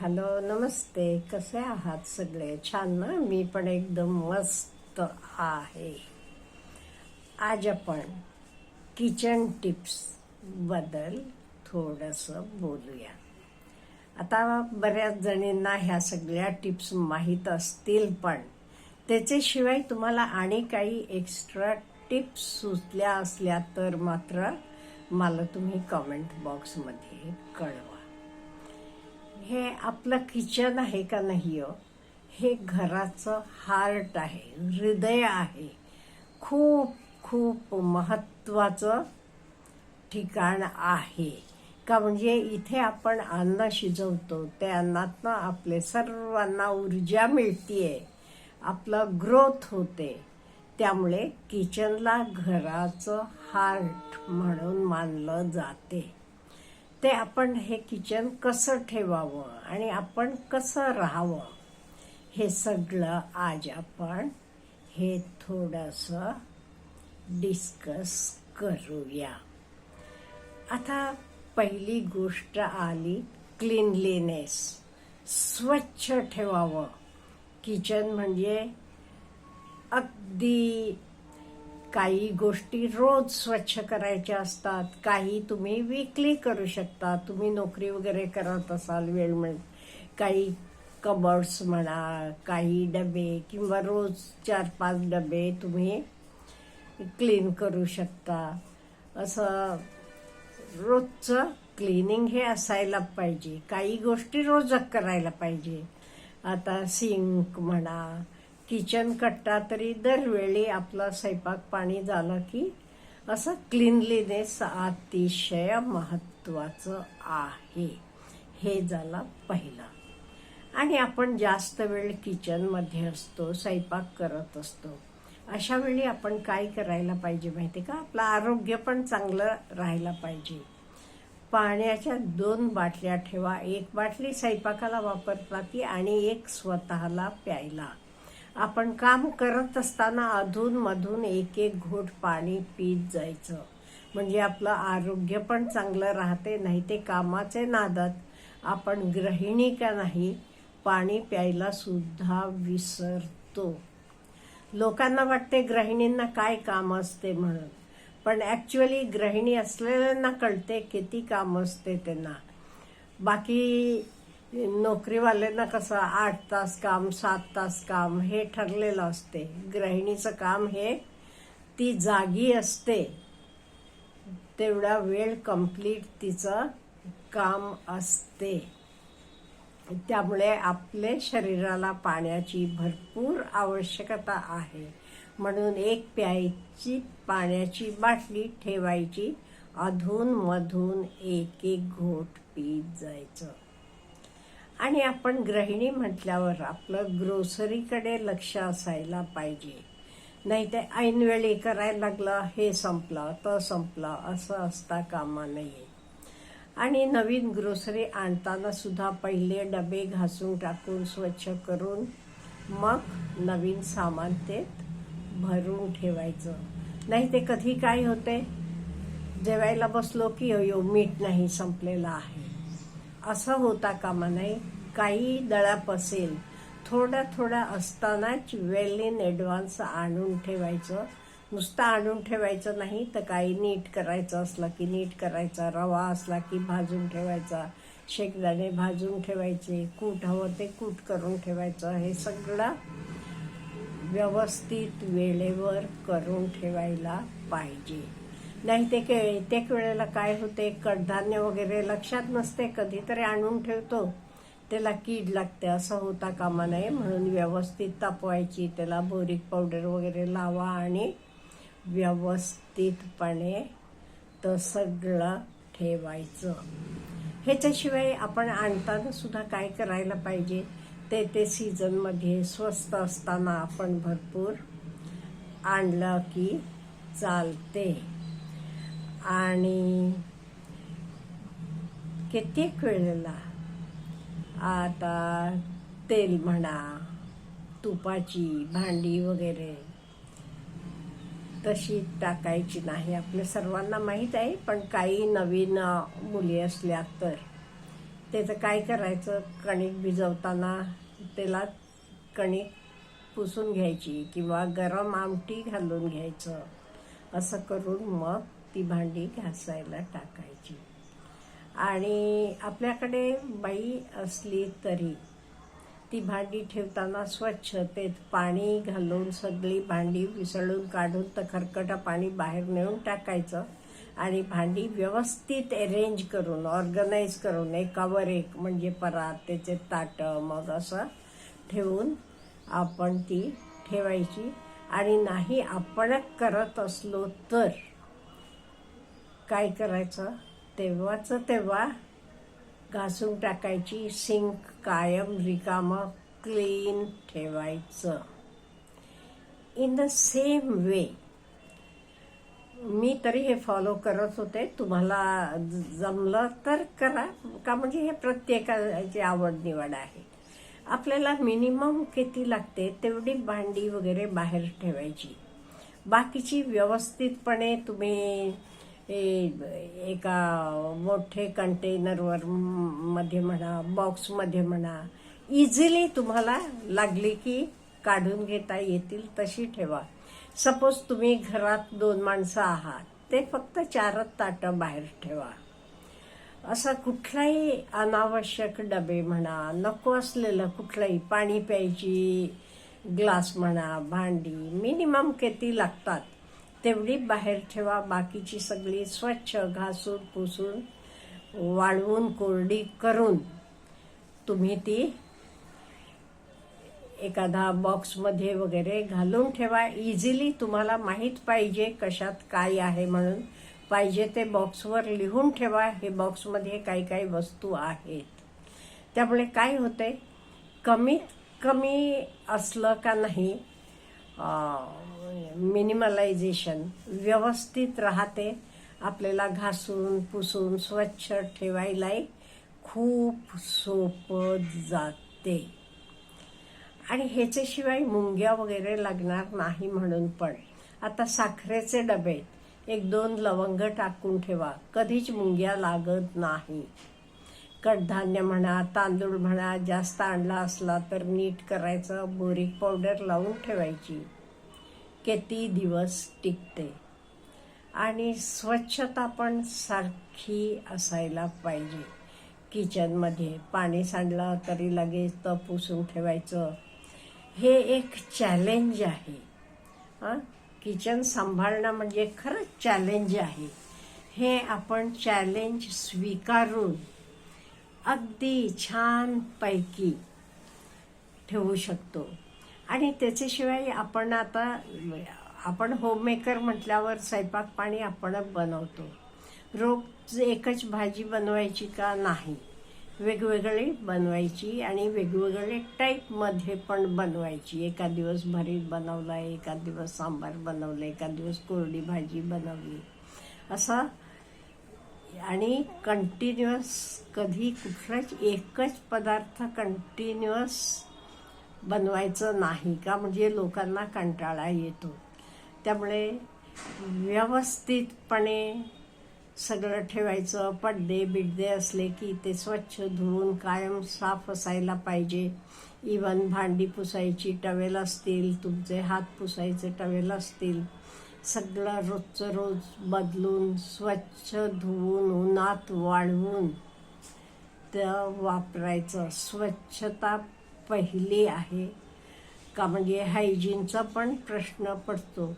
Hello नमस्ते. कसे आहात सगळे? छान ना? मी पण एकदम मस्त आहे. आज आपण किचन टिप्सबद्दल थोडंसं बोलूया. आता बऱ्याच जणींना ह्या सगळ्या टिप्स माहीत असतील पण त्याच्याशिवाय तुम्हाला आणि काही एक्स्ट्रा टिप्स सुचल्या असल्या तर मात्र मला तुम्ही कमेंट बॉक्समध्ये कळवा. हे आपलं किचन आहे का नाही हो? हे घराचं हार्ट आहे हृदय आहे. खूप खूप महत्त्वाचं ठिकाण आहे. का म्हणजे इथे आपण अन्न शिजवतो त्या अन्नातनं आपले सर्वांना ऊर्जा मिळतीये. आपलं ग्रोथ होते. त्यामुळे किचनला घराचं हार्ट म्हणून मानलं जाते. ते आपण हे किचन कसं ठेवावं आणि आपण कसं राहावं हे सगळं आज आपण हे थोडंसं डिस्कस करूया. आता पहिली गोष्ट आली क्लिनलीनेस स्वच्छ ठेवावं. किचन म्हणजे अगदी काही गोष्टी रोज स्वच्छ करायच्या असतात काही तुम्ही विकली करू शकता. तुम्ही नोकरी वगैरे करत असाल वेळ मिळ काही कबर्ड्स म्हणा काही डबे किंवा रोज चार पाच डबे तुम्ही क्लीन करू शकता. असं रोजचं क्लिनिंग हे असायला पाहिजे. काही गोष्टी रोज करायला पाहिजे. आता सिंक म्हणा किचन कट्टा तरी दरवेळी आपला स्वयंपाक पाणी झालं की असं क्लिनलीनेस अतिशय महत्वाचं आहे. हे झालं पहिलं. आणि आपण जास्त वेळ किचनमध्ये असतो स्वयंपाक करत असतो. अशा वेळी आपण काय करायला पाहिजे माहिती का? आपलं आरोग्य पण चांगलं राहायला पाहिजे. पाण्याच्या दोन बाटल्या ठेवा. एक बाटली स्वयंपाकाला वापरता ती आणि एक स्वतःला प्यायला. आपण काम करत असताना अधून मधून एक एक घोट पाणी पीत जायचं. म्हणजे आपलं आरोग्य पण चांगलं राहते नाही ते कामाचे नादात. आपण गृहिणी का नाही पाणी प्यायला सुद्धा विसरतो. लोकांना वाटते गृहिणींना काय काम असते म्हणून. पण ॲक्च्युअली गृहिणी असलेल्यांना कळते किती काम असते त्यांना. बाकी नोकरीवाल्यांना कसं आठ तास काम सात तास काम हे ठरलेलं असते. गृहिणीचं काम हे ती जागी असते. तेवढा वेळ कंप्लीट तिचं काम असते. त्यामुळे आपले शरीराला पाण्याची भरपूर आवश्यकता आहे. म्हणून एक प्यायची पाण्याची बाटली ठेवायची. अधून मधून एक एक घोट पीत जायचं. आणि आपण गृहिणी म्हटल्यावर आपलं ग्रोसरीकडे लक्ष असायला पाहिजे. नाही ते ऐनवेळी करायला लागलं हे संपलं तर संपलं असं असता कामा नये. आणि नवीन ग्रोसरी आणताना सुद्धा पहिले डबे घासून टाकून स्वच्छ करून मग नवीन सामान ते भरून ठेवायचं. नाही ते कधी काय होते? जेवायला बसलो की अयो मीठ नाही संपलेलं आहे. असं होता कामा नाही काही दळप असेल थोडा थोडा असतानाच वेल इन ॲडव्हान्स आणून ठेवायचं. नुसतं आणून ठेवायचं नाही तर काही नीट करायचं असलं की नीट करायचा रवा असला की भाजून ठेवायचा शेकदाणे भाजून ठेवायचे कूट हवं ते कूट करून ठेवायचं. हे सगळं व्यवस्थित वेळेवर करून ठेवायला पाहिजे. नाही ते प्रत्येक वेळेला काय होते कडधान्य वगैरे लक्षात नसते कधीतरी आणून ठेवतो. त्याला कीड लागते असं होता कामा नये. म्हणून व्यवस्थित तापवायची त्याला बोरिक पावडर वगैरे लावा आणि व्यवस्थितपणे तर सगळं ठेवायचं. ह्याच्याशिवाय आपण आणताना सुद्धा काय करायला पाहिजे? ते ते सीझनमध्ये स्वस्त असताना आपण भरपूर आणलं की चालते. आणि कित्येक वेळेला आता तेल म्हणा तुपाची भांडी वगैरे तशी टाकायची नाही. आपल्या सर्वांना माहीत आहे पण काही नवीन मुली असल्या तर. त्याचं काय करायचं? कणिक भिजवताना त्याला कणिक पुसून घ्यायची किंवा गरम आमटी घालून घ्यायचं. असं करून मग ती भांडी घासायला टाकायची. आणि आपल्याकडे बाई असली तरी ती भांडी ठेवताना स्वच्छतेत पाणी घालून सगळी भांडी विसळून काढून तर खरकटा पाणी बाहेर नेऊन टाकायचं आणि भांडी व्यवस्थित अरेंज करून ऑर्गनाईज करून एकावर एक म्हणजे परात त्याचे ताटं मग असं ठेवून आपण ती ठेवायची. आणि नाही आपण करत असलो तर काय करायचं? तेव्हाचं तेव्हा घासून टाकायची सिंक कायम रिकामं क्लीन ठेवायचं. इन द सेम वे मी तरी हे फॉलो करत होते. तुम्हाला जमलं तर करा का म्हणजे हे प्रत्येकाची आवड निवड आहे. आपल्याला मिनिमम किती लागते तेवढी भांडी वगैरे बाहेर ठेवायची. बाकीची व्यवस्थितपणे तुम्ही एका मोठे कंटेनरवर मध्ये म्हणा बॉक्समध्ये म्हणा इझिली तुम्हाला लागली की काढून घेता येतील तशी ठेवा. सपोज तुम्ही घरात दोन माणसं आहात ते फक्त चारच ताटं बाहेर ठेवा. असा कुठलाही अनावश्यक डबे म्हणा नको असलेलं कुठलंही पाणी प्यायची ग्लास म्हणा भांडी मिनिमम किती लागतात? तेवढी बाहेर ठेवा. बाकीची सगळी स्वच्छ घासून पुसून वाळवून कोरडी करून तुम्ही ती एखादा बॉक्समध्ये वगैरे घालून ठेवा. इझिली तुम्हाला माहीत पाहिजे कशात काय आहे म्हणून. पाहिजे ते बॉक्सवर लिहून ठेवा. हे बॉक्समध्ये काही काही वस्तू आहेत. त्यामुळे काय होते कमीत कमी असलं का नाही मिनिमलायझेशन व्यवस्थित राहते. आपल्याला घासून पुसून स्वच्छ ठेवायलाही खूप सोपं जाते. आणि ह्याच्याशिवाय मुंग्या वगैरे लागणार नाही म्हणून पण. आता साखरेचे डबे. एक दोन लवंग टाकून ठेवा. कधीच मुंग्या लागत नाही. कडधान्य म्हणा तांदूळ म्हणा जास्त आणला असला तर नीट करायचं बोरिक पावडर लावून ठेवायची. किती दिवस टिकते? आणि स्वच्छता पण सारखी असायला पाहिजे. किचनमध्ये पाणी सांडलं तरी लगेच तर पुसून ठेवायचं. हे एक चॅलेंज आहे. हां? किचन सांभाळणं म्हणजे खरंच चॅलेंज आहे. हे आपण चॅलेंज स्वीकारून अगदी छानपैकी ठेवू शकतो. आणि त्याच्याशिवाय आपण आता आपण होममेकर म्हटल्यावर स्वयंपाक पाणी आपणच बनवतो. रोज एकच भाजी बनवायची का नाही? वेगवेगळी बनवायची आणि वेगवेगळे टाईपमध्ये पण बनवायची. एका दिवस भरीत बनवला एका दिवस सांबार बनवलं एका दिवस कोरडी भाजी बनवली. असं आणि कंटिन्युअस कधी कुठलाच एकच पदार्थ कंटिन्युअस बनवायचं नाही का? म्हणजे लोकांना कंटाळा येतो. त्यामुळे व्यवस्थितपणे सगळं ठेवायचं. पडदे बिड्डे असले की ते स्वच्छ धुवून कायम साफ असायला पाहिजे. इवन भांडी पुसायची टवेल असतील तुमचे हात पुसायचे टवेल असतील. सगळं रोजचं रोज बदलून स्वच्छ धुवून उन्हात वाळवून त्या वापरायचं. स्वच्छता पहिली आहे. का म्हणजे हायजीनचा पण प्रश्न पडतो.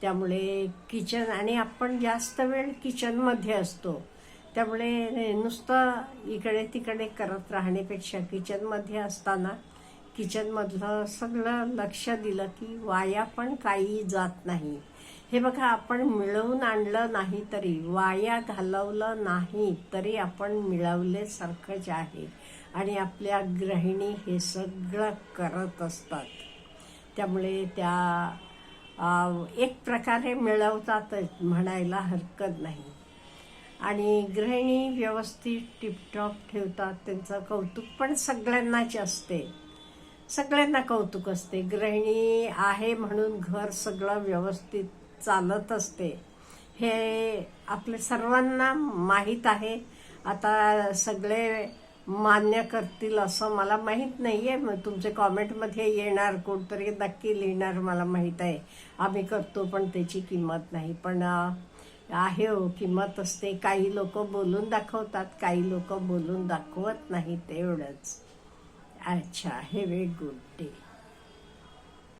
त्यामुळे किचन आणि आपण जास्त वेळ किचनमध्ये असतो. त्यामुळे नुसतं इकडे तिकडे करत राहण्यापेक्षा किचनमध्ये असताना किचनमधलं सगळं लक्ष दिलं की वाया पण काही जात नाही. हे बघा आपण मिळवून आणलं नाही तरी वाया घालवलं नाही तरी आपण मिळवल्यासारखंच आहे. आणि आपल्या गृहिणी हे सगळं करत असतात. त्यामुळे त्या एक प्रकारे मिळवतातच म्हणायला हरकत नाही. आणि गृहिणी व्यवस्थित टिपटॉप ठेवतात त्यांचं कौतुक पण सगळ्यांनाच असते. सगळ्यांना कौतुक असते. गृहिणी आहे म्हणून घर सगळं व्यवस्थित चालत असते. हे आपल्या सर्वांना माहीत आहे. आता सगळे मान्य करतील असं मला माहीत नाही आहे मग तुमचे कॉमेंटमध्ये येणार कोणतरी नक्की लिहिणार मला माहीत आहे. आम्ही करतो पण त्याची किंमत नाही. पण आहे हो किंमत असते. काही लोक बोलून दाखवतात काही लोक बोलून दाखवत नाहीत एवढंच. अच्छा हे वे गुड डे